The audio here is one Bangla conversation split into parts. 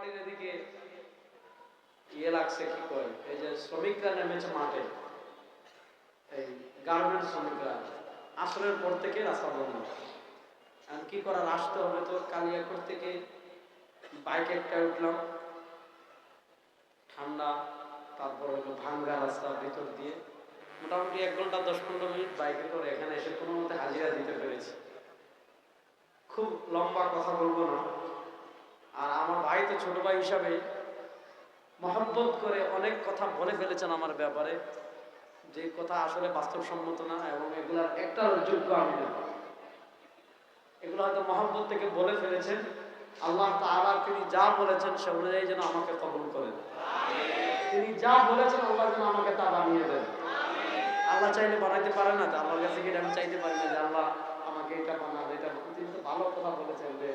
বাড়ির এদিকে ইয়ে লাগছে, কি কয়? এই যে শ্রমিকরা নেমেছে মাঠে। এই গার্মেন্টস শ্রমিকরা। আসরের পর থেকে রাস্তা বন্ধ। আর কি করার? আসতে হবে তো কালিয়াকোট থেকে। বাইক একটা উঠলাম। ঠান্ডা। তারপর হলো ভাঙ্গা রাস্তা ভিতর দিয়ে। মোটামুটি এক ঘণ্টা, দশ পনেরো মিনিট বাইকে করে এখানে এসে কোনো মতে হাজিরা দিতে পেরেছি। খুব লম্বা কথা বলব না। আর আমার ভাই তো ছোট ভাই হিসাবে মহব্বত করে অনেক কথা বলে ফেলেছেন আমার ব্যাপারে। যে কথা আসলে বাস্তবসম্মত না এবং এগুলার একটা যোগ্য আমি না। এগুলো হয়তো মহব্বত থেকে বলে ফেলেছেন। আল্লাহ তাআলা তিনি যা বলেছেন সে অনুযায়ী যেন আমাকে কবুল করেন। তিনি যা বলেছেন আল্লাহ যেন আমাকে তা বানিয়ে দেন। আল্লাহ চাইলে বানাইতে পারে না আল্লাহর কাছে গিয়ে আমি চাইতে পারি না যে আল্লাহ আমাকে এটা বানান। এটা তিনি তো ভালো কথা বলেছেন যে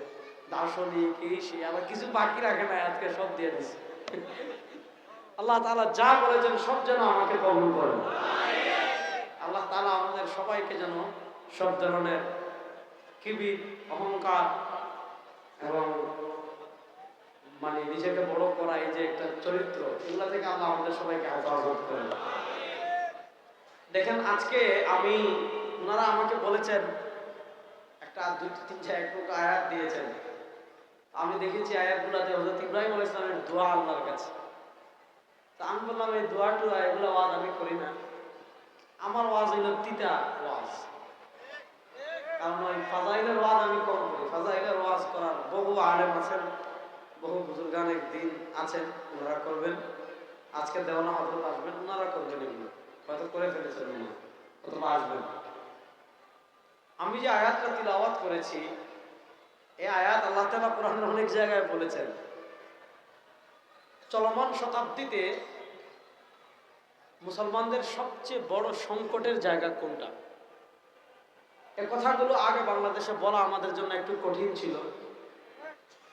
দার্শনিক, এই সে আবার কিছু বাকি রাখে না আজকে সব দিয়ে দিচ্ছে আল্লাহ তাআলা যা বলেছেন সব যেন আমাকে কবুল করেন। আল্লাহ তাআলা আমাদের সবাইকে যেন সব ধরনের কিবির, অহংকার এবং মানে নিজেকে বড় করা এই যে একটা চরিত্র, এগুলা থেকে আল্লাহ আমাদের সবাইকে হেফাজত করেন। দেখেন, আজকে আমি ওনারা আমাকে বলেছেন, একটা দুই তিন চার এক আয়াত দিয়েছেন। আমি দেখেছি আয়াতগুলাতে হজরত ইব্রাহিম আলাইহিস সালামের দোয়া আল্লাহর কাছে। তা আমি বললাম, এই দোয়া টুয়া এগুলো ওয়াজ আমি করি না। আমার ওয়াজ হইল তিতা ওয়াজ। কারণ ওই ফাজাইলের ওয়াজ আমি কম করি। ফাজাইলের ওয়াজ করার বহু আলেম আছেন, বহু বুজুর্গান দিন আছেন, ওনারা করবেন। আজকে দেওয়ানা হজরত আসবেন, ওনারা করবেন এগুলো। হয়তো করে ফেলেছেন অথবা আসবেন। আমি যে আয়াতটা তিলাওয়াত করেছি এই আয়াত আল্লাহ তাআলা কোরআনের অনেক জায়গায় বলেছেন। চলমান শতাব্দীতে মুসলমানদের সবচেয়ে বড় সংকটের জায়গা কোনটা? এ কথাগুলো আগে বাংলাদেশে বলা আমাদের জন্য একটু কঠিন ছিল।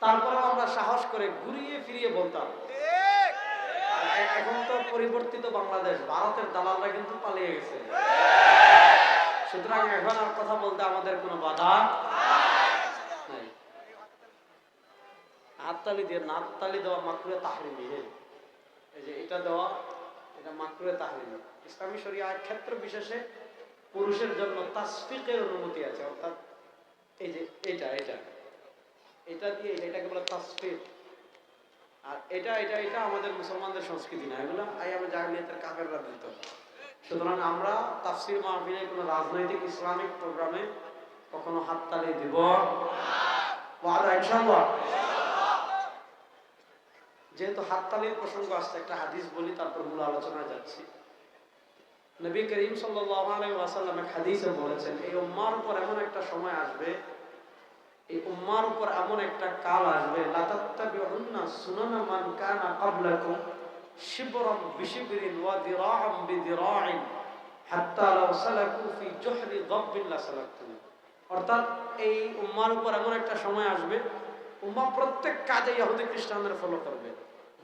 তারপরেও আমরা সাহস করে ঘুরিয়ে ফিরিয়ে বলতাম। এখন তো পরিবর্তিত বাংলাদেশ ভারতের দালালরা কিন্তু পালিয়ে গেছে। সুতরাং এখন আর কথা বলতে আমাদের কোনো বাধা হাততালি দিয়ে নাততালি দেওয়া মাকরুয়ে তাহরিমি এই যে এটা দেওয়া, এটা মাকরুয়ে তাহরিমি। ইসলামী শরিয়ার ক্ষেত্র বিশেষে পুরুষের জন্য তাসফিকের অনুমতি আছে, অর্থাৎ এই যে এটা এটা। এটা দিয়ে এটাকে বলে তাসফিক। আর এটা এটা এটা আমাদের মুসলমানদের সংস্কৃতি না, এগুলো আই আমি জাহিলিয়াতের কাফেররা দিত সুতরাং আমরা তাফসির মাহফিলে কোনো রাজনৈতিক, ইসলামিক প্রোগ্রামে কখনো হাততালি দিব ইনশাআল্লাহ। যেহেতু হাততালির প্রসঙ্গ আসছে, একটা হাদিস বলি, তারপর মূল আলোচনায় যাচ্ছি। নবী করিম ওয়াসাল্লাম এক হাদিসে বলেছেন, এই উম্মার উপর এমন একটা সময় আসবে, এই উম্মার উপর এমন একটা কাল আসবে অর্থাৎ এই উম্মার উপর এমন একটা সময় আসবে, উম্মা প্রত্যেক কাজে ইহুদি খ্রিস্টানদের ফলো করবে।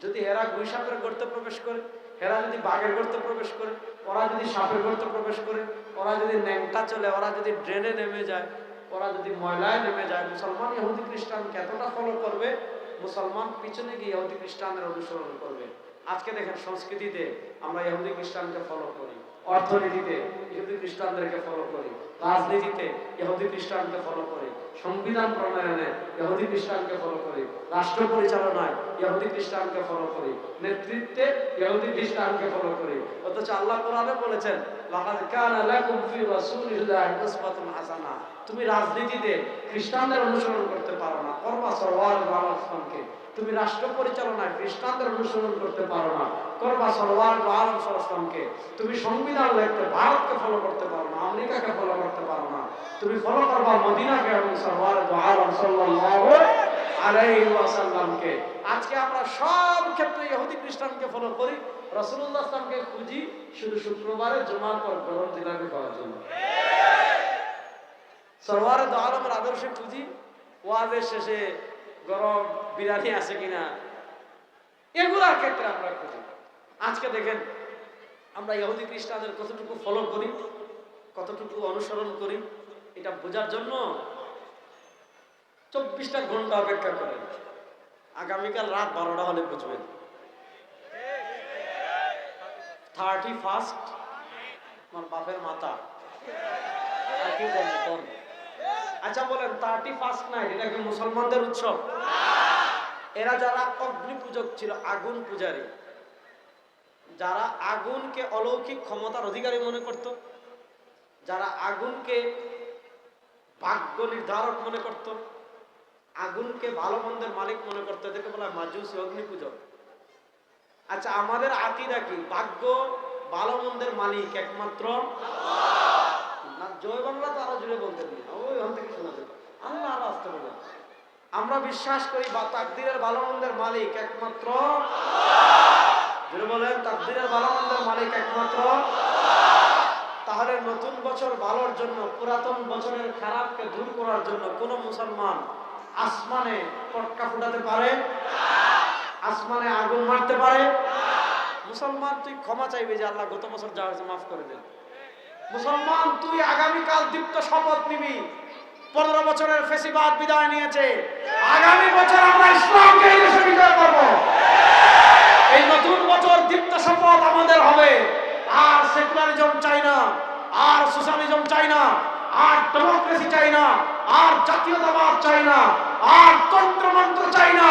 যদি এরা গুইসাপের গর্তে প্রবেশ করে এরা যদি বাঘের গর্তে প্রবেশ করে, ওরা যদি সাপের গর্তে প্রবেশ করে, ওরা যদি ন্যাংটা চলে, ওরা যদি ড্রেনে নেমে যায়, ওরা যদি ময়লায় নেমে যায়, মুসলমান ইহুদি খ্রিস্টানকে এতটা ফলো করবে, মুসলমান পিছনে গিয়ে ইহুদি খ্রিস্টানের অনুসরণ করবে। আজকে দেখেন সংস্কৃতিতে আমরা ইহুদি খ্রিস্টানকে ফলো করি, অর্থনীতিতে ইহুদি খ্রিস্টানদেরকে ফলো করি, রাজনীতিতে ইহুদি খ্রিস্টানকে ফলো করি। সংবিধান প্রণয়নে ইহুদি খ্রিস্টানকে ফলো করি, রাষ্ট্র পরিচালনায় ইহুদি খ্রিস্টানকে ফলো করি, নেতৃত্বে ইহুদি খ্রিস্টানকে ফলো করি। অথচ আল্লাহ কোরআনে বলেছেন, লাকাদ কানা লাকুম ফি রাসূলিল্লাহি উসওয়াতুন হাসানা তুমি রাজনীতিতে খ্রিস্টানদের অনুসরণ করতে পারো না। করবা সরওয়ার আলাইহিসসালামকে তুমি রাষ্ট্র পরিচালনায় খ্রিস্টানদের অনুসরণ করতে পারো না। করবা সরওয়ার তুমি সংবিধান লিখতে ভারতকে ফলো করতে পারো না, আমেরিকাকে ফলো করতে পারো না। তুমি ফলো করবা মদিনাকে এবং সরওয়ার আজকে আমরা সব ক্ষেত্রে ইহুদি খ্রিস্টানকে ফলো করি খুঁজি, শুধু শুক্রবারে জুমার পর জন্য। সরওয়ার আলমের আদর্শে খুঁজি, ওয়াজের শেষে গরম বিরিয়ানি আছে কিনা? এগুলার ক্ষেত্রে আমরা খুঁজি আজকে দেখেন, আমরা ইহুদি খ্রিস্টানদের কতটুকু ফলো করি, কতটুকু অনুসরণ করি, এটা বোঝার জন্য চব্বিশটা ঘণ্টা অপেক্ষা করেন। আগামীকাল রাত বারোটা হলে বুঝবেন। থার্টি ফার্স্ট, আমার বাপের মাথা আর কি? আচ্ছা বলেন থার্টি ফার্স্ট নাইট এটা কি মুসলমানদের উৎসব? এরা যারা অগ্নি পূজক ছিল, আগুন পূজারী, যারা আগুনকে অলৌকিক ক্ষমতার অধিকারী মনে করত, যারা আগুনকে ভাগ্য নির্ধারক মনে করত, আগুনকে ভালো মন্দের মালিক মনে করতো, এদেরকে বলা মাজুসি অগ্নি পূজক। আচ্ছা আমাদের আকিদা কি? ভাগ্য ভালো মন্দের মালিক একমাত্র না জয় বাংলা তো আরও জুড়ে বলতে দিই ওই ওখান থেকে শোনা যেত আল্লাহ আরও আসতে বলে আমরা বিশ্বাস করি বা তাকদিরের ভালো মন্দের মালিক একমাত্র বলেন, তাকদিরের ভালো মন্দের মালিক একমাত্র তাহলে নতুন বছর ভালোর জন্য, পুরাতন বছরের খারাপকে দূর করার জন্য কোন মুসলমান আসমানে পটকা ফুটাতে পারে? আসমানে আগুন মারতে পারে? মুসলমান, তুই ক্ষমা চাইবে যে আল্লাহ গত বছর যা মাফ করে দেন মুসলমান, তুই আগামীকাল দীপ্ত শপথ নিবি। পনেরো বছরের ফেসিবাদ বিদায় নিয়েছে। আগামী বছর আমরা ইসলামকে দেশে করব। এই নতুন বছর দীপ্ত শপথ আমাদের হবে। আর সেকুলারিজম চাই না, আর সোশ্যালিজম চাই না, আর ডেমোক্রেসি চাই না, আর জাতীয়তাবাদ চাই না, আর তন্ত্রমন্ত্র চাই না।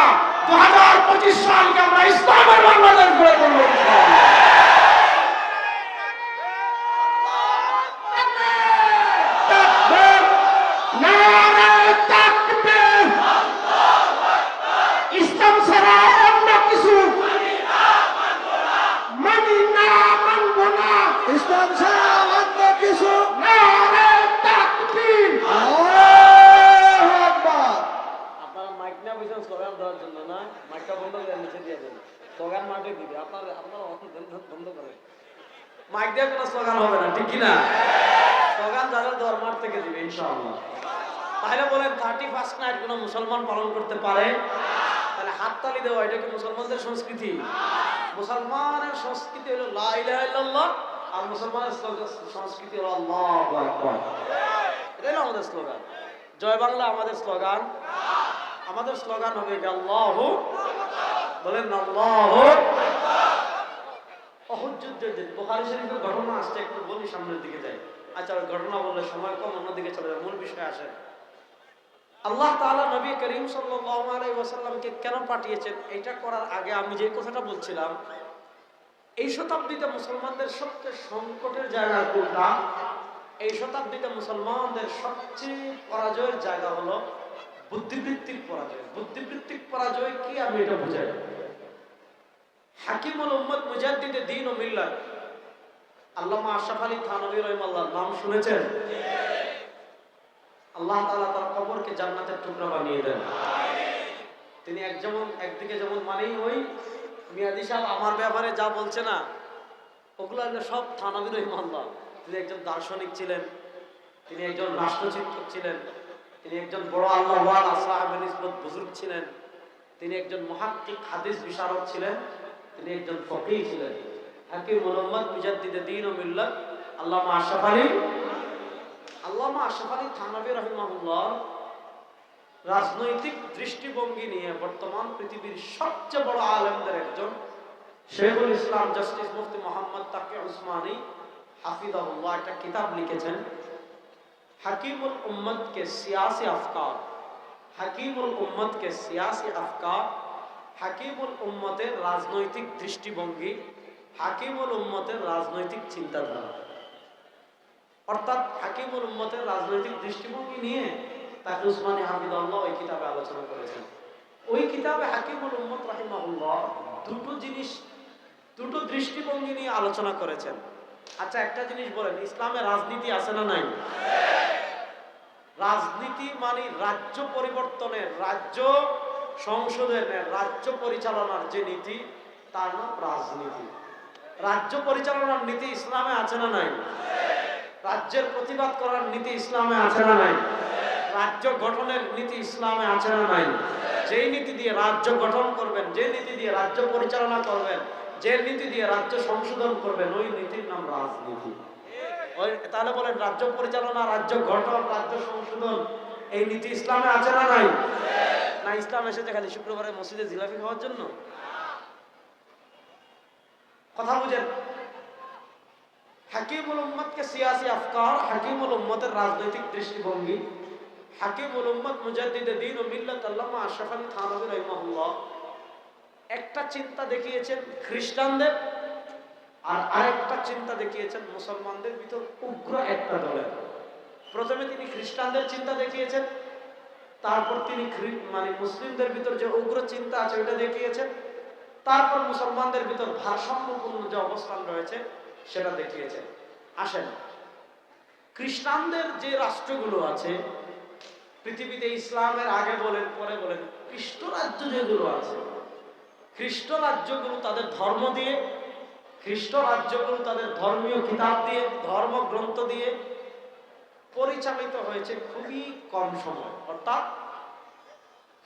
দু হাজার পঁচিশ সালকে আমরা ইসলামের বাংলাদেশ গড়ে তুলব ইনশাআল্লাহ। তাকবীর নারায়ে তাকবীর ইসলাম ছাড়া অন্য কিছু মানি না মানব না ইসলাম ছাড়া অন্য কিছু নারায়ে তাকবীর আল্লাহু আকবার আপনারা মাইক না বুঝছেন স্লোগান দেওয়ার জন্য না মাইকটা বন্ধ করে নিচে দিয়ে দেন দিবে। আপনার, আপনারা বন্ধ করে। মাইক দিয়ে কোনো স্লোগান হবে না, ঠিক কি না? স্লোগান যাদের থেকে দিবে, ইনশাআল্লাহ। তাহলে বলেন থার্টি ফার্স্ট নাইট কোনো মুসলমান পালন করতে পারে? তাহলে হাততালি দেওয়া, এটা কি মুসলমানদের সংস্কৃতি? মুসলমানের সংস্কৃতি হলো লা ইল্লাল্লাহ, আর মুসলমানের সংস্কৃতি হলো আকবার। আমাদের স্লোগান। জয় বাংলা, আমাদের স্লোগান। আমাদের স্লোগান হবে আল্লাহু বলেন আচ্ছা কেন পাঠিয়েছেন? এটা করার আগে আমি যে কথাটা বলছিলাম, এই শতাব্দীতে মুসলমানদের সবচেয়ে সংকটের জায়গা কোনটা? এই শতাব্দীতে মুসলমানদের সবচেয়ে পরাজয়ের জায়গা হলো বুদ্ধিবৃত্তিক পরাজয়। বুদ্ধিবৃত্তিক পরাজয় কি? আমি এটা বুঝাই। হাকিমুল উম্মত মুজাদ্দিদে দিন ও মিল্লাত। আল্লামা আশরাফ আলী থানভী রহিমাল্লাহ, নাম শুনেছেন? আল্লাহ তাআলা তার কবরকে জান্নাতের টুকরা বানিয়ে দেন। তিনি এক যেমন, একদিকে যেমন মানেই ওই মিয়াদি সাহেব, আমার ব্যাপারে যা বলছে না, ওগুলো সব থানভী রহিমাল্লাহ। তিনি একজন দার্শনিক ছিলেন, তিনি একজন রাষ্ট্রচিন্তক ছিলেন, তিনি একজন বড় আসহাবের নিসবত বুজুর্গ ছিলেন, তিনি একজন মহাক্কিক হাদিস বিশারদ ছিলেন। তিনি একজন ফকি ছিলেন। হাকিম মোহাম্মদ মুজাদ্দিদে দিন ও আল্লামা আশরাফ আলী। আল্লামা আশরাফ আলী রাজনৈতিক দৃষ্টিভঙ্গি নিয়ে বর্তমান পৃথিবীর সবচেয়ে বড় আলেমদের একজন শেখুল ইসলাম জাস্টিস মুফতি মোহাম্মদ উসমানী হাফিদাহুল্লাহ একটা কিতাব লিখেছেন, হাকিমুল উম্মদকে সিয়াসি আফকার। হাকিমুল উম্মদ কে সিয়াসি আফকার হাকিমুল উম্মতের রাজনৈতিক দৃষ্টিভঙ্গি, হাকিমুল উম্মতের রাজনৈতিক চিন্তাধারা। অর্থাৎ হাকিমুল উম্মতের রাজনৈতিক দৃষ্টিভঙ্গি নিয়ে তাকে উসমানী হাফিজাল্লাহ ওই কিতাবে আলোচনা করেছেন। ওই কিতাবে হাকিমুল উম্মত রাহিমাহুল্লাহ দুটো জিনিস, দুটো দৃষ্টিভঙ্গি নিয়ে আলোচনা করেছেন। আচ্ছা একটা জিনিস বলেন, ইসলামে রাজনীতি আছে না নাই? রাজনীতি মানে রাজ্য পরিবর্তনের, রাজ্য সংশোধনের রাজ্য পরিচালনার যে নীতি, তার নাম রাজনীতি। রাজ্য পরিচালনার নীতি ইসলামে আছে না নাই? রাজ্যের প্রতিবাদ করার নীতি ইসলামে আছে না নাই? রাজ্য গঠনের নীতি ইসলামে আছে না নাই? যেই নীতি দিয়ে রাজ্য গঠন করবেন, যে নীতি দিয়ে রাজ্য পরিচালনা করবেন, যে নীতি দিয়ে রাজ্য সংশোধন করবেন, ওই নীতির নাম রাজনীতি। ওই, তাহলে বলেন রাজ্য পরিচালনা, রাজ্য গঠন, রাজ্য সংশোধন, এই নীতি ইসলামে আছে না নাই? না, ইসলাম এসেছে খালি শুক্রবারে মসজিদে জিলাপি খাওয়ার জন্য? কথা বুঝেন? হাকিমুল উম্মতকে সিয়াসি আফকার, হাকিমুল উম্মতের রাজনৈতিক দৃষ্টিভঙ্গি। হাকিমুল উম্মত মুজাদ্দিদ দিন ও মিল্লাত আল্লামা আশরাফ আলী থানভী রহিমাহুল্লাহ। একটা চিন্তা দেখিয়েছেন খ্রিস্টানদের, আর আরেকটা চিন্তা দেখিয়েছেন মুসলমানদের ভিতর উগ্র একটা দলের। প্রথমে তিনি খ্রিস্টানদের চিন্তা দেখিয়েছেন তারপর তিনি মানে মুসলিমদের ভিতর যে উগ্র চিন্তা আছে ওটা দেখিয়েছেন। তারপর মুসলমানদের ভিতর ভারসাম্যপূর্ণ যে অবস্থান রয়েছে, সেটা দেখিয়েছেন। আসেন, খ্রিস্টানদের যে রাষ্ট্রগুলো আছে, পৃথিবীতে ইসলামের আগে বলেন, পরে বলেন, খ্রিস্ট রাজ্য যেগুলো আছে, খ্রিস্ট রাজ্যগুলো তাদের ধর্ম দিয়ে, খ্রিস্ট রাজ্যগুলো তাদের ধর্মীয় কিতাব দিয়ে, ধর্মগ্রন্থ দিয়ে পরিচালিত হয়েছে খুবই কম সময়। অর্থাৎ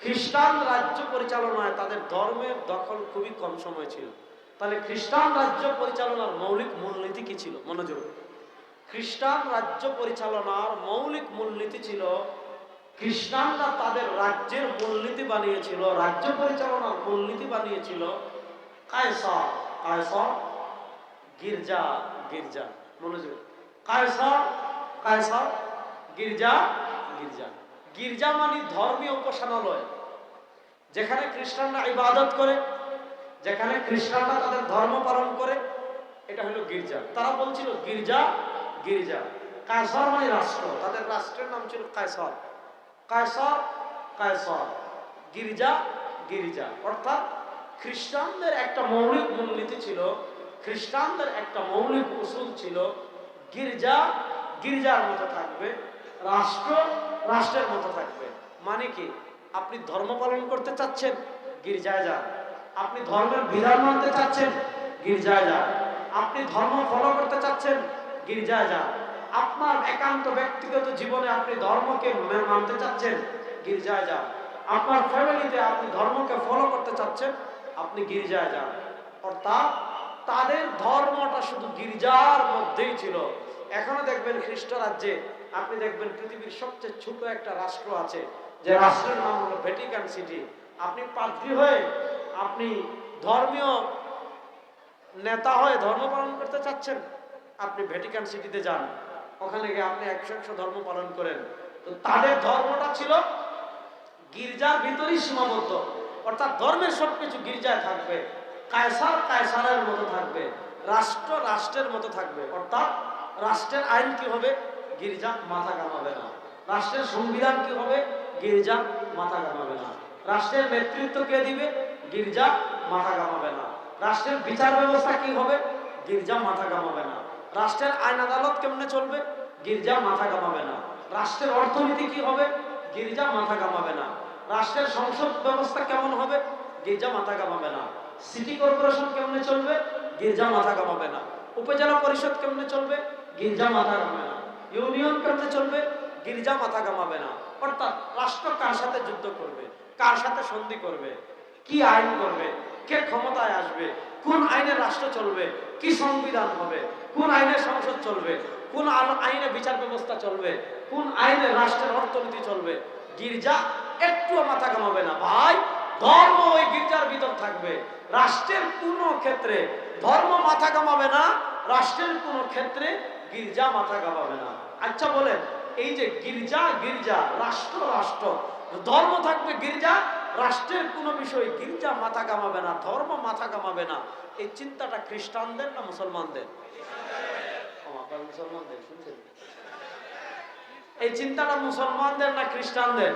খ্রিস্টান রাজ্য পরিচালনায় তাদের ধর্মের দখল খুবই কম সময় ছিল। তাহলে খ্রিস্টান রাজ্য পরিচালনার মৌলিক মূলনীতি কি ছিল? মনোযোগ। খ্রিস্টান রাজ্য পরিচালনার মৌলিক মূলনীতি ছিল, খ্রিস্টানরা তাদের রাজ্যের মূলনীতি বানিয়েছিল, রাজ্য পরিচালনার মূলনীতি বানিয়েছিল কায়সর। কায়সর গির্জা গির্জা। মনোযোগ। কায়সর কায়সর গির্জা। গির্জা। গির্জা মানে ধর্মীয় উপাসনালয়, যেখানে খ্রিস্টানরা ইবাদত করে, যেখানে খ্রিস্টানরা তাদের ধর্ম পালন করে। এটা হলো গির্জা। তারা বলছিল, গির্জা গির্জা। কায়সর মানে রাষ্ট্র। তাদের রাষ্ট্রের নাম ছিল কায়সর। কায়সর কায়সর। গির্জা গির্জা। অর্থাৎ খ্রিস্টানদের একটা মৌলিক মূলনীতি ছিল, খ্রিস্টানদের একটা মৌলিক উসুল ছিল, গির্জা গির্জার মতো থাকবে, রাষ্ট্র রাষ্ট্রের মতো থাকবে। মানে কি? আপনি ধর্ম পালন করতে চাচ্ছেন, গির্জায় যান। আপনি ধর্মের বিধান মানতে চাচ্ছেন, গির্জায় যান। আপনি ধর্ম ফলো করতে চাচ্ছেন, গির্জায় যান। আপনার একান্ত ব্যক্তিগত জীবনে আপনি ধর্মকে মানতে চাচ্ছেন, গির্জায় যান। আপনার ফ্যামিলিতে আপনি ধর্মকে ফলো করতে চাচ্ছেন, আপনি গির্জায় যান। অর্থাৎ তাদের ধর্মটা শুধু গির্জার মধ্যেই ছিল। এখনও দেখবেন খ্রিস্ট রাজ্যে আপনি দেখবেন পৃথিবীর সবচেয়ে ছোট একটা রাষ্ট্র আছে যে রাষ্ট্রের নাম হলো ভ্যাটিকান সিটি। আপনি পাদ্রী হয়ে আপনি ধর্মীয় নেতা হয়ে ধর্ম পালন করতে চাচ্ছেন আপনি ভ্যাটিকান সিটিতে যান। ওখানে গিয়ে আপনি একশো একশো ধর্ম পালন করেন। তো তাদের ধর্মটা ছিল গির্জার ভিতরেই সীমাবদ্ধ। অর্থাৎ ধর্মের সবকিছু গির্জায় থাকবে কায়সার কায়সারের মতো থাকবে রাষ্ট্র রাষ্ট্রের মতো থাকবে। অর্থাৎ রাষ্ট্রের আইন কি হবে? গির্জা মাথা কামাবে না। রাষ্ট্রের সংবিধান কি হবে? গির্জা মাথা কামাবে না। রাষ্ট্রের নেতৃত্ব কে দিবে? গির্জা মাথা কামাবে না। রাষ্ট্রের বিচার ব্যবস্থা কি হবে? গির্জা মাথা কামাবে না। রাষ্ট্রের আইন আদালত কেমনে চলবে? গির্জা মাথা কামাবে না। রাষ্ট্রের অর্থনীতি কি হবে? গির্জা মাথা কামাবে না। রাষ্ট্রের সংসদ ব্যবস্থা কেমন হবে? গির্জা মাথা কামাবে না। সিটি কর্পোরেশন কেমনে চলবে? গির্জা মাথা কামাবে না। উপজেলা পরিষদ কেমনে চলবে? গির্জা মাথা কামাবে না। ইউনিয়ন কেমনে চলবে, গির্জা মাথা কামাবে না। অর্থাৎ রাষ্ট্র কার সাথে যুদ্ধ করবে, কার সাথে সন্ধি করবে, কি আইন করবে, কে ক্ষমতায় আসবে, কোন আইনে রাষ্ট্র চলবে, কি সংবিধান হবে, কোন আইনে সংসদ চলবে, কোন আইনে বিচার ব্যবস্থা চলবে, কোন আইনে রাষ্ট্রের অর্থনীতি চলবে, গির্জা একটুও মাথা কামাবে না। ভাই, ধর্ম ওই গির্জার ভিতর থাকবে। রাষ্ট্রের কোন ক্ষেত্রে ধর্ম মাথা কামাবে না রাষ্ট্রের কোন ক্ষেত্রে গির্জা মাথা কামাবে না। আচ্ছা বলেন, এই যে গির্জা গির্জা, রাষ্ট্র রাষ্ট্র, ধর্ম থাকবে গির্জা, রাষ্ট্রের কোন বিষয়ে গির্জা মাথা কামাবে না, ধর্ম মাথা কামাবে না, এই চিন্তাটা খ্রিস্টানদের না মুসলমানদের? মুসলমানদের এই চিন্তাটা মুসলমানদের না খ্রিস্টানদের?